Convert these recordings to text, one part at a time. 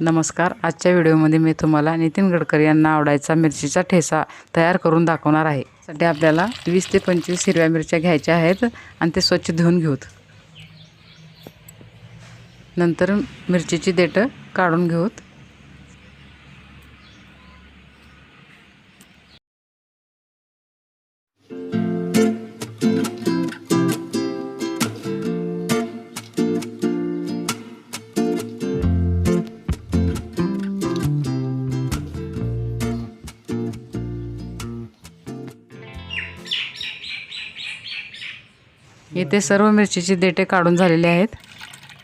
नमस्कार. आजच्या व्हिडिओमध्ये मी तुम्हाला नितीन गडकरी यांना आवडायचा मिरचीचा ठेसा तयार करून दाखवणार आहे. सध्या आपल्याला वीस ते पंचवीस हिरव्या मिरच्या घ्यायच्या आहेत आणि ते स्वच्छ धुवून घेऊत. नंतर मिरचीची देठं काढून घेऊत. इथे सर्व मिरचीचे देटे काढून झालेले आहेत.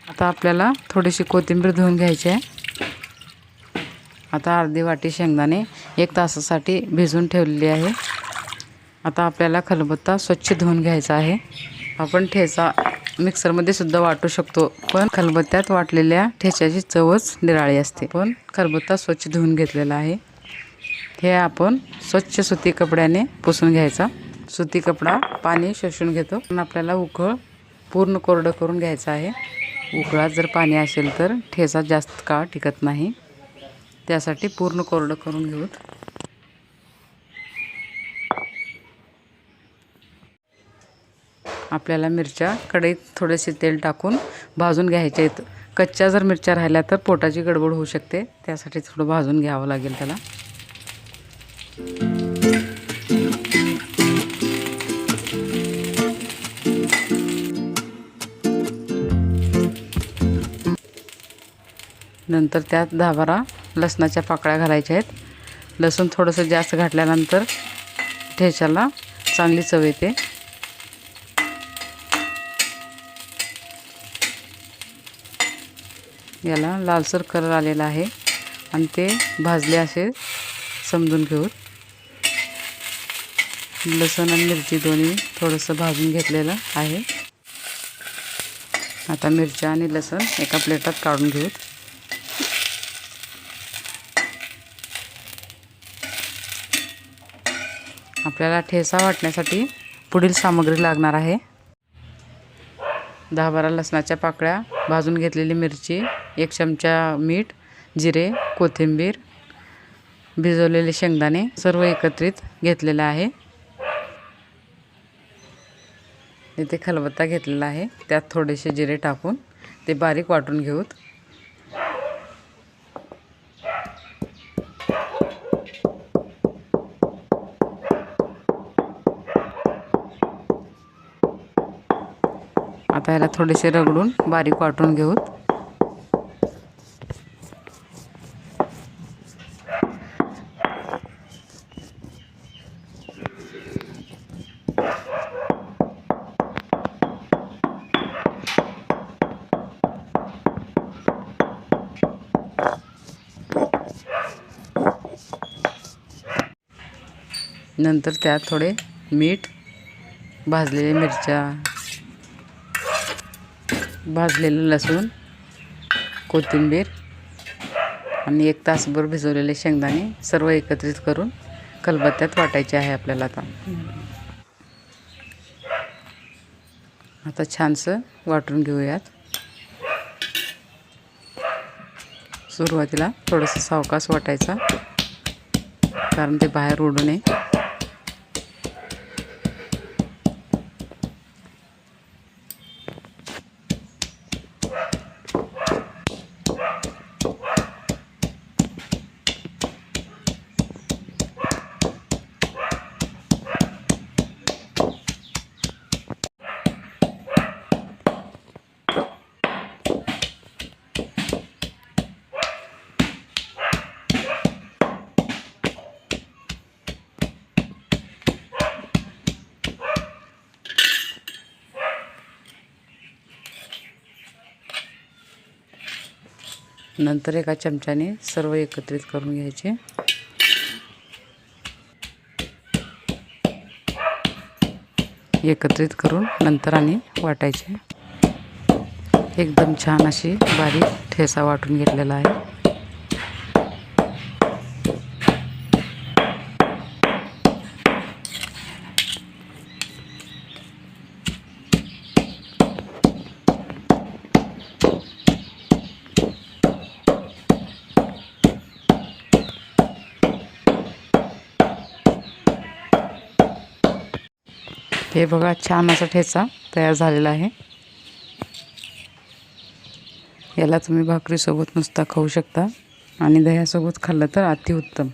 आता आपल्याला थोडीशी कोथिंबीर धुवून घ्यायची आहे. आता अर्धी वाटी शेंगदाणे एक तासासाठी भिजवून ठेवलेली आहे. आता आपल्याला खलबत्ता स्वच्छ धुवून घ्यायचा आहे. आपण ठेचा मिक्सरमध्ये सुद्धा वाटू शकतो पण खलबत्त्यात वाटलेल्या ठेच्याची चवच निराळी असते. पण खलबत्ता स्वच्छ धुवून घेतलेला आहे. हे आपण स्वच्छ सुती कपड्याने पुसून घ्यायचा. सुती कपडा पाणी शोषून घेतो. पण आपल्याला उकळ पूर्ण कोरडं करून घ्यायचं आहे. उकळात जर पाणी असेल तर ठेचा जास्त काळ टिकत नाही. त्यासाठी पूर्ण कोरडं करून घेऊ. आपल्याला मिरच्या कढईत थोडेसे तेल टाकून भाजून घ्यायचे आहेत. कच्च्या जर मिरच्या राहिल्या तर पोटाची गडबड होऊ शकते. त्यासाठी थोडं भाजून घ्यावं लागेल त्याला. नंतर त्यात दहा बारा लसणाच्या पाकळ्या घालायच्या आहेत. लसूण थोडंसं जास्त घातल्यानंतर ठेच्याला चांगली चव येते. याला लालसर कलर आलेला आहे आणि ते भाजले असे समजून घेऊ. लसण आणि मिरची दोन्ही थोडंसं भाजून घेतलेलं आहे. आता मिरच्या आणि लसण एका प्लेटात काढून घेऊत आपल्याला ठेसा वाटण्यासाठी पुढील सामग्री लागणार आहे. दहा बारा लसणाच्या पाकळ्या भाजून घेतलेली मिरची एक चमचा मीठ जिरे कोथिंबीर भिजवलेले शेंगदाणे सर्व एकत्रित घेतलेलं आहे. इथे खलबत्ता घेतलेला आहे. त्यात थोडेसे जिरे टाकून ते बारीक वाटून घेऊत. आता याला थोडेसे रगडून बारीक वाटून घेऊत नंतर त्यात थोडे मीठ भाजलेल्या मिरच्या भाजलेलं लसूण कोथिंबीर आणि एक तासभर भिजवलेले शेंगदाणे सर्व एकत्रित करून खलबत्त्यात वाटायचे आहे आपल्याला आता. आता छानसं वाटून घेऊयात. सुरुवातीला थोडंसं सावकाश वाटायचा कारण ते बाहेर उडू नये. नंतर एका चमच्याने सर्व एकत्रित करून घ्यायचे. एकत्रित करून नंतर आणि वाटायचे. एकदम छान अशी बारीक ठेसा वाटून घेतलेला आहे. हे बघा छान असा ठेचा तयार झालेला आहे. याला तुम्ही भाकरीसोबत नुसता खाऊ शकता. आणि दह्यासोबत खाल्लं तर अतिउत्तम.